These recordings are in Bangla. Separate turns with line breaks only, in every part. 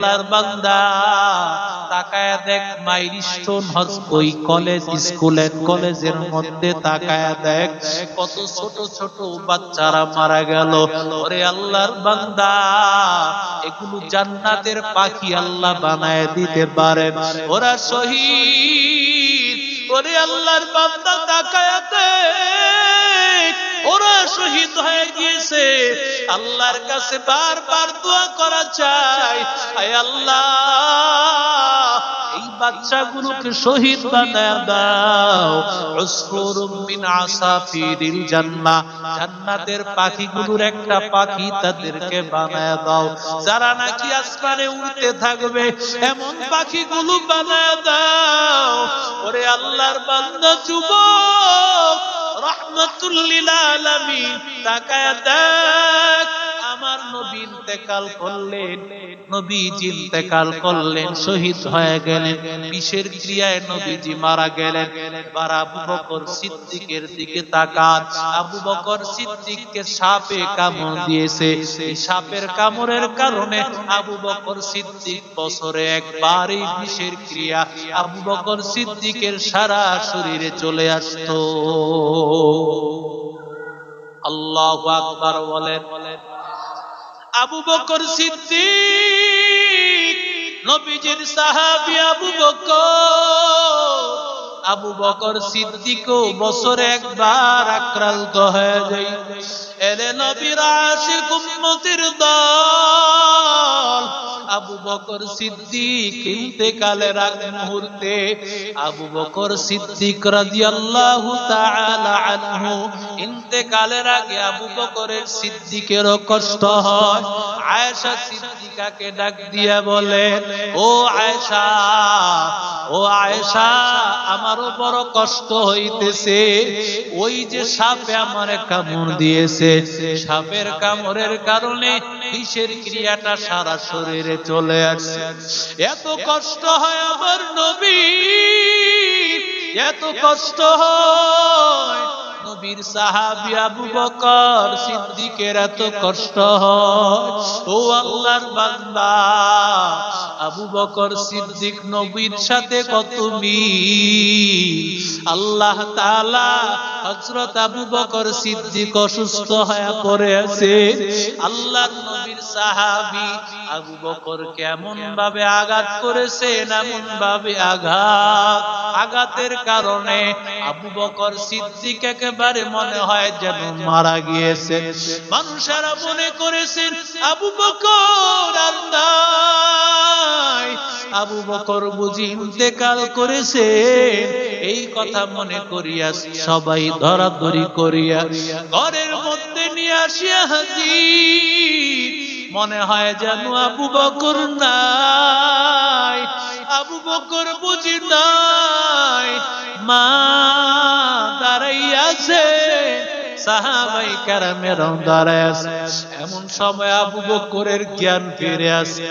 আল্লাহর বান্দা দেখ হজ ওই কলেজ কলেজের মধ্যে দেখ, কত ছোট ছোট বাচ্চারা মারা গেল। ওরে আল্লাহর বান্দা, এগুলো জান্নাতের পাখি আল্লাহ বানায় দিতে পারেন ওরা শহীদ, ওরে আল্লাহর বান্দা, তাকায়া দেখ, ওরা শহীদ হয়ে গিয়েছে। আল্লাহর কাছে বারবার দোয়া করা চাই। আয় আল্লাহ, এই বাচ্চাগুলোকে শহীদ বানায় দাও। উসফুরুম মিন আসাফিরিল জান্নাহ। জান্নাতের পাখিগুলোর একটা পাখি তাদেরকে বানায় দাও। যারা নাকি আসমানে উড়তে থাকবে, এমন পাখিগুলো বানায় দাও। ওরে আল্লাহর বান্দা, যুবক রহমতুল্লিল আলামিন, তাকায় আমার নবী ইন্তেকাল করলেন, নবীজি ইন্তেকাল করলেন, শহীদ হয়ে গেলেন ক্রিয়ায় নবীজি মারা গেলেন। আবু বকর সিদ্দিকের দিকে তাকান। আবু বকর সিদ্দিককে সাপে কামড় দিয়েছে। সাপের কামড়ের কারণে আবু বকর সিদ্দিক বছরে একবার এই বিষের ক্রিয়া আবু বকর সিদ্দিকের সারা শরীরে চলে আসতো। আল্লাহ আকবার বলেন আবু বকর সিদ্দিক, নবীজির সাহাবি আবু বকর। আবু বকর সিদ্দিক বছরে একবার আক্রান্ত হয়ে যায়। এরে নবীর আশিক উম্মতির দল আবু বকর সিদ্দিক ইন্তেকালের মুহূর্তে আবু বকর সিদ্দিক রাদিয়াল্লাহু তাআলা আনহু ইন্তেকালের আগে আবু বকরের কষ্ট হয়। আয়েশা সিদ্দিকাকে ডাক ও আয়েশা ও আয়েশা, আমারও বড় কষ্ট হইতেছে। ওই যে সাপে আমারে কামড় দিয়েছে। সাপের কামড়ের কারণে বিষের ক্রিয়াটা সারা শরীরে চলে আসছে এত কষ্ট হয় আমার নবী, এত কষ্ট হয় নবীর সাহাবী আবু বকর সিদ্দিকের এত কষ্ট হয়। ও আল্লাহর বান্দা, আবু বকর সিদ্দিক নবীর সাথে কত মিল? আল্লাহ তাআলা হযরত আবু বকর সিদ্দিক অসুস্থ হয়ে পড়ে আছে। আল্লাহর নবীর সাহাবী আবু বকর কেমন ভাবে আঘাত করেছেন এমন ভাবে আঘাত। আঘাতের কারণে আবু বকর সিদ্দিক একেবারে মনে হয় যেন মারা গিয়েছে। মানুষেরা মনে করেছেন, আবু বকর আবু বকর বুঝি ইন্তেকাল করেছে। এই কথা মনে করিয়া সবাই ধরাধরি করিয়া ঘরের মধ্যে নিয়ে আসিয়া হাজির। মনে হয় যেন আবু বকর নাই। আবু বকর বুঝি নাই। মা দাঁড়াইয়াছে। সাহাবাই কারামের আছে এমন সময় আবু বকরের জ্ঞান ফিরে আসে।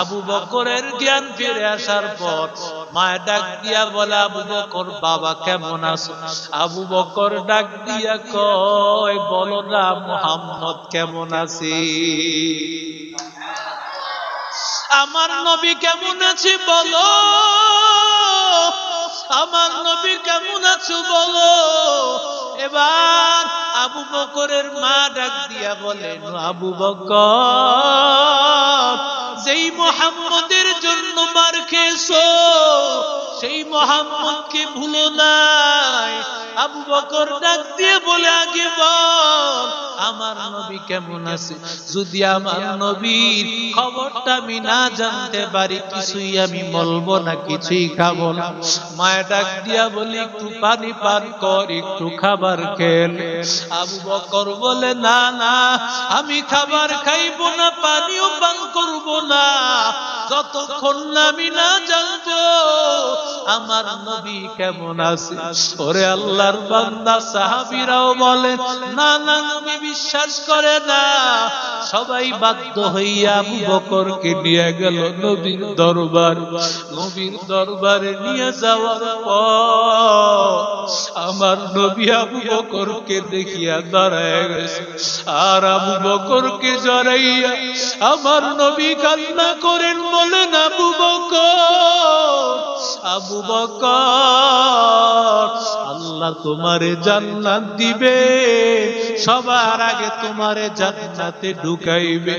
আবু বকরের জ্ঞান ফিরে আসার পর মায় ডাক দিয়া বলে, আবু বকর, বাবা কেমন আছো? আবু বকর ডাক দিয়া কয়, বলো না, মোহাম্মদ কেমন আছে? আমার নবী কেমন আছে বলো। আমার নবী কেমন আছো বলো। এবার আবু বকরের মা ডাক দিয়া বলেন, আবু বকর, যেই মোহাম্মদের জন্য মার খেয়েছো, সেই মোহাম্মদকে ভুলো নাই। আবু বকর ডাক দিয়ে বলে, আগে বল আমার নবী কেমন আছে? যদি আমার নবীর খবরটা আমি না জানতে পারি, কিছুই আমি বলব না, কিছুই খাব না। মায়ের ডাক দিয়া বলি, একটু পানি পান কর, একটু খাবার খেল আবু বকর বলে, না না, আমি খাবার খাইবো না, পানিও পান করব না। যতক্ষণ আমি না জানব, আমার নবী কেমন আছে? ওরে আল্লাহর বান্দা, সাহাবীরাও বলেন না না নবী বিশ্বাস করে না। সবাই বাধ্য হইয়া বকর কে নিয়ে গেল নবীর দরবার। নবীর দরবারে নিয়ে যাওয়ার আমার নবী আবু বকর কে দেখিয়া দাঁড়ায় গেছে। আর আবু বকর কে জড়াইয়া আমার নবী কান্না করেন বলেন, আবু বকর আবু বকর আল্লাহ তোমারে জান্নাত দিবে। সবার আগে তোমারে জান্নাতে ঢুকাইবে।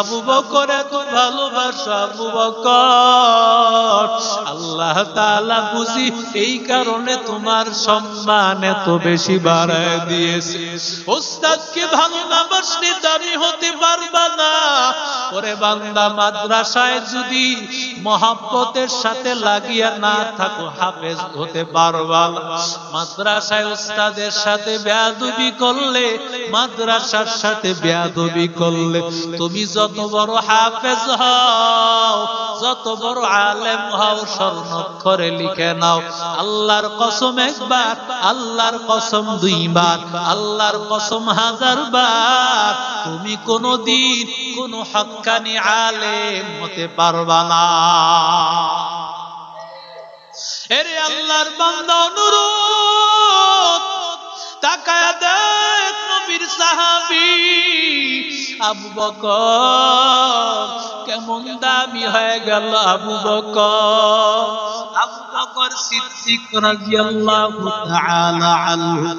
আবু বকর এত ভালোবাসা, আবু বকর। আল্লাহ তাআলা বুঝি এই কারণে তোমার সম্মান এত বেশি বাড়ায় দিয়েছে। ওস্তাদকে ভালো না বাসলে দামি হতে পারবা না। ওরে বান্দা, মাদ্রাসায় যদি মহাব্বতের সাথে লাগিয়া না থাকো, হাফেজ হতে পারবা। মাদ্রাসায় ওস্তাদের সাথে বেয়াদবি করলে, মাদ্রাসার সাথে বেয়াদবি করলে তুমি যত বড় হাফেজ হও, যত বড় আলেম হও, স্বর্ণক্ষরে লিখে নাও। আল্লাহর কসম একবার, আল্লাহর কসম দুইবার, আল্লাহর কসম হাজার বার। তুমি কোনদিন কোন হক্কানি আলেম হতে পারবা না। এরে আল্লাহর বান্দা অনুরোধ, তাকায়া দেখ নবীর সাহাবী আবু বকর কেমন দামি হয়ে গেল আবু বকর। আবু বকর সিদ্দিক রাদিয়াল্লাহু তাআলা আনহু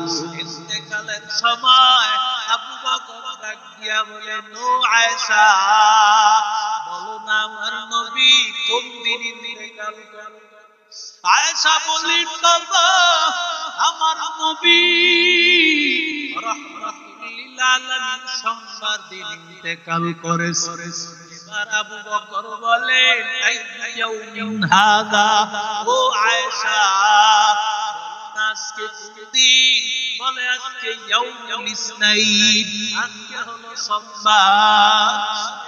ইন্তেকালের সময় আবু বকর ডাক দিয়া বলে, নো আয়েশা, বলো না কোন দিন ইন্তেকাল আয়েশা বললেন বাবা আমার নবী রাহমাতুল্লিল আলামিন সোমবার দিন ইন্তেকাল করেছে। এবার আবু বকর বলেন আইয়াউমিন হাদা, ও আয়েশা আজকে দিন? বলে, আজকে ইয়াউমুল ইসনাইন, আজকে হলো সোমবার।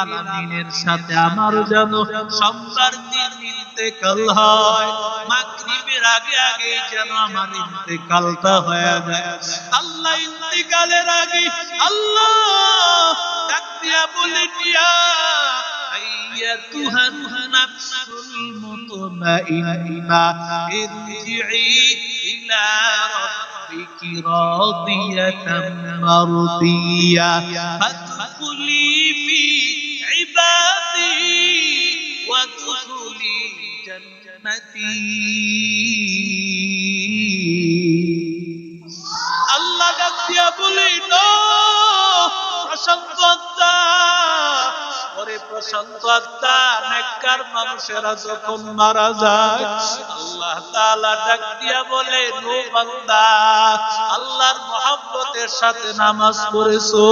আলামিনের সাথে আমার যেন সোমবার দিন ইন্তেকাল হয় মাগরিবের আগে আগে যেন আমার ইন্তেকালটা হয়ে যায় আল্লাহ ইন্তেকালের আগে আল্লাহ ডাক দিয়া বলে দিয়া أيتها النفس المطمئنة ارجعي إلى ربك راضية مرضية فادخلي في عبادي وادخلي جنتي আল্লাহ ডাক দিয়া বলি নো প্রশান্ত আত্মা ওরে প্রশান্ত আত্মা নেককার মানুষেরা যখন মারা যায় আল্লাহ তাআলা ডাক দিয়া বলে, নো বান্দা, আল্লাহর মহব্বতের সাথে নামাজ পড়েছো,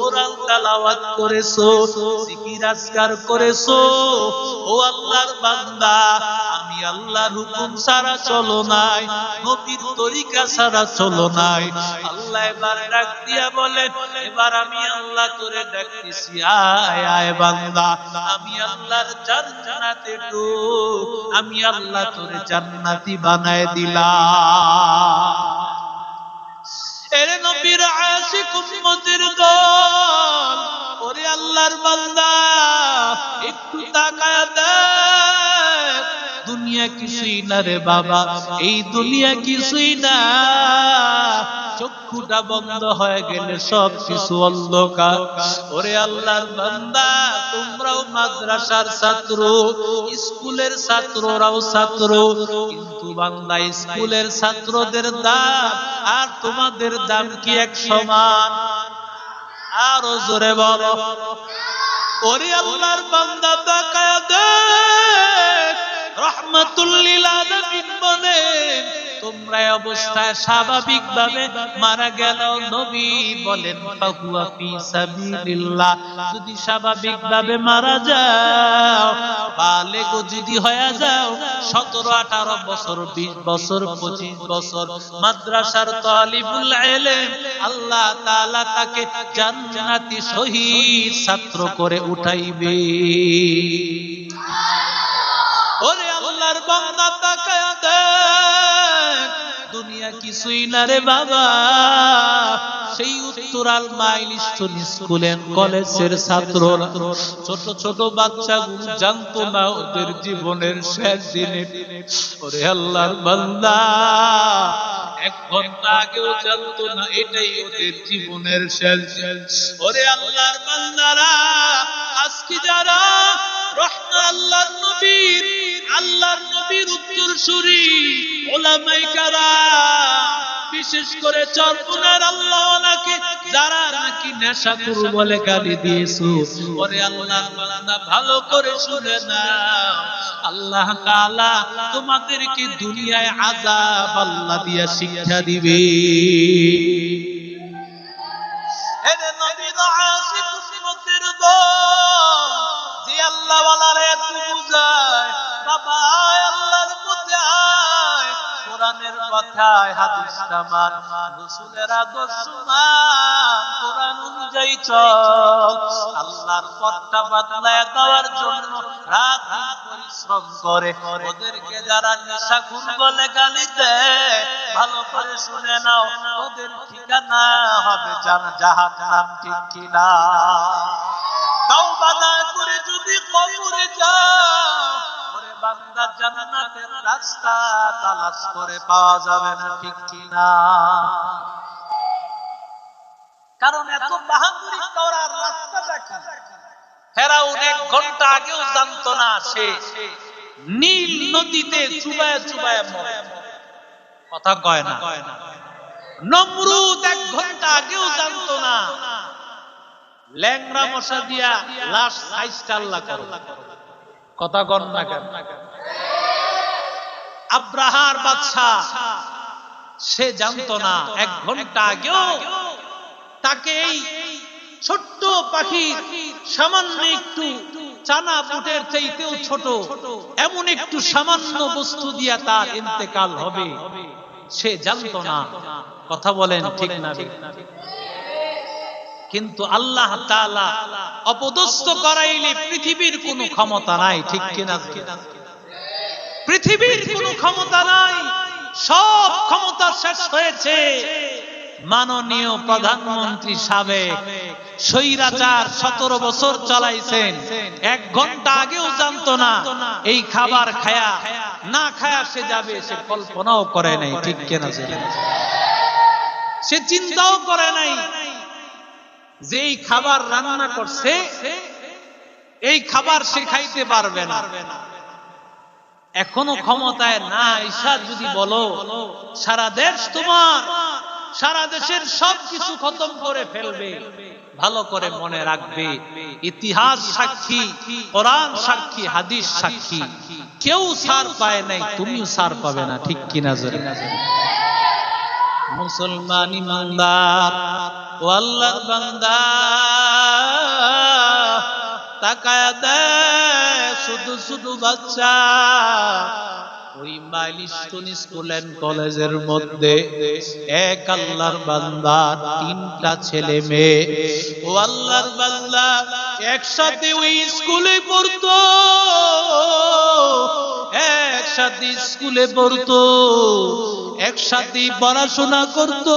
কোরআন তেলাওয়াত করেছ, জিকির আজকার করেছ। ও আল্লাহর বান্দা আল্লাহর ছাড়া চলো নাই, নবীর তরিকা ছাড়া চলো নাই। আল্লাহ এবার ডাক দিয়া এবার আমি আল্লাহ তোরে ডাকতেছি, আয় আয় আমি আল্লাহর জান্নাতে ঢুক আমি আল্লাহ তোরে জান্নাতি বানায় দিলাম। এরে নবীর আশিক উম্মতের দল, ওরে আল্লাহর বান্দা, একটু তাকায় দুনিয়া কিছুই না রে বাবা? এই দুনিয়া কিছুই না চক্ষুটা বন্ধ হয়ে গেলে সব কিছু অন্ধকার। ওরে আল্লাহর বান্দা, তোমরাও মাদ্রাসার ছাত্র, স্কুলের ছাত্ররাও ছাত্র। কিন্তু বান্দা, স্কুলের ছাত্রদের দাম আর তোমাদের দাম কি এক সমান? আরও জোরে বলো। ওরে আল্লাহর বান্দা, তাকায়া দেখ। রহমাতুল্লিল আলামিন বলেন তোমরা অবস্থায় মারা গেল নবী বলেন যদি মারা যাও যদি হয়ে যাও, সতেরো, আঠারো বছর, বিশ বছর, পঁচিশ বছর, মাদ্রাসার তালিবুল ইলম, আল্লাহ তাআলা তাকে জান্নাতি ছাত্র করে উঠাইবে। দুনিয়া কিছুই না রে বাবা সেই উত্তরাল মাইলস্টোন স্কুল, কলেজের ছাত্ররা ছোট ছোট বাচ্চাগুলো জানতো না ওদের জীবনের শেষ দিনে ওরে আল্লাহর বান্দা, এক ঘণ্টা আগেও জানতো না এটাই ওদের জীবনের শেষ। ওরে আল্লাহর বান্দারা, আজকে যারা রহমত আল্লাহর নবীর আল্লাহর নবীর উত্তর সুরি ওলামাই কারা বিশেষ করে চরপুনার আল্লাহ যারা নাকি নেশা করু বলে গালি দিয়েছ। ওরে আল্লাহর বান্দা ভালো করে শুনে না আল্লাহ তাআলা তোমাদেরকে দুনিয়ায় আযাব আল্লাহ দিয়া শিক্ষা দিবে। আল্লাহ বাবা, আয় কোরআনের কথায় মান রাসূলের আদর্শ কোরআন অনুযায়ী চল। আল্লাহর পথটা বাতলায় দেওয়ার জন্য রাত পরিশ্রম করে। ওদেরকে যারা নেশাখুর বলে গালি দেয়, ভালো করে শুনে নাও, ওদের ঠিকানা হবে জান, জাহান্নাম, ঠিক কিনা? তাওবা না করে যদি কবরে ওরে বান্দা জান্নাতের রাস্তা তালাশ করে পাওয়া যাবে না, ঠিক কিনা? কারণ এত বাহাদুরি করার রাস্তাটা কি ফেরাউন এক ঘণ্টা আগেও জানতো না সে নীল নদীতে চুবায় চুবায় মরে। কথা কয় না। নমরুদ এক ঘণ্টা আগেও জানতো না। ল্যাংরা মশা দিয়া লাশ সাইজটা আল্লাহ করো কথা কন না কেন? আব্রাহার বাদশা সে জানতো না এক ঘণ্টা আগেও তাকে এই ছোট্ট পাখি সামান্য একটু চানা বুটের চাইতেও ছোট, এমন একটু সামান্য বস্তু দিয়া তার ইন্তেকাল হবে। সে জানতো না। কথা বলেন ঠিক না কিন্তু আল্লাহ তাআলা অপদস্থ করাইলে পৃথিবীর কোনো ক্ষমতা নাই, ঠিক কিনা? পৃথিবীর কোনো ক্ষমতা নাই, সব ক্ষমতা শেষ হয়েছে। মাননীয় প্রধানমন্ত্রী সাবেক স্বৈরাচার সতেরো বছর চালাইছেন, এক ঘণ্টা আগেও জানতো না, এই খাবার খায়া, না খায়া সে যাবে, সে কল্পনাও করে নাই, ঠিক কেনা? সে চিন্তাও করে নাই। যে এই খাবার রান্না করছে, এই খাবার সে খাইতে পারবে না। এখনও ক্ষমতায় না ঈশা যদি বলো, সারা দেশ তোমার, সারা দেশের সব কিছু খতম করে ফেলবে। ভালো করে মনে রাখবে, ইতিহাস সাক্ষী, কোরআন সাক্ষী, হাদিস সাক্ষী। কেউ সার পায় নাই, তুমিও সার পাবে না, ঠিক কিনা জোরে? মুসলমান ইমানদার, ও আল্লাহর বান্দা, তাকায়া দেয় শুধু শুধু বাচ্চা। ওই মাইলস্টোন স্কুল এন্ড কলেজের মধ্যে এক আল্লাহর বান্দা, তিনটা ছেলে মেয়ে। ও আল্লাহর বান্দা, একসাথে ওই স্কুলে পড়তো, একসাথে স্কুলে পড়তো। একসাথে পড়াশোনা করতো।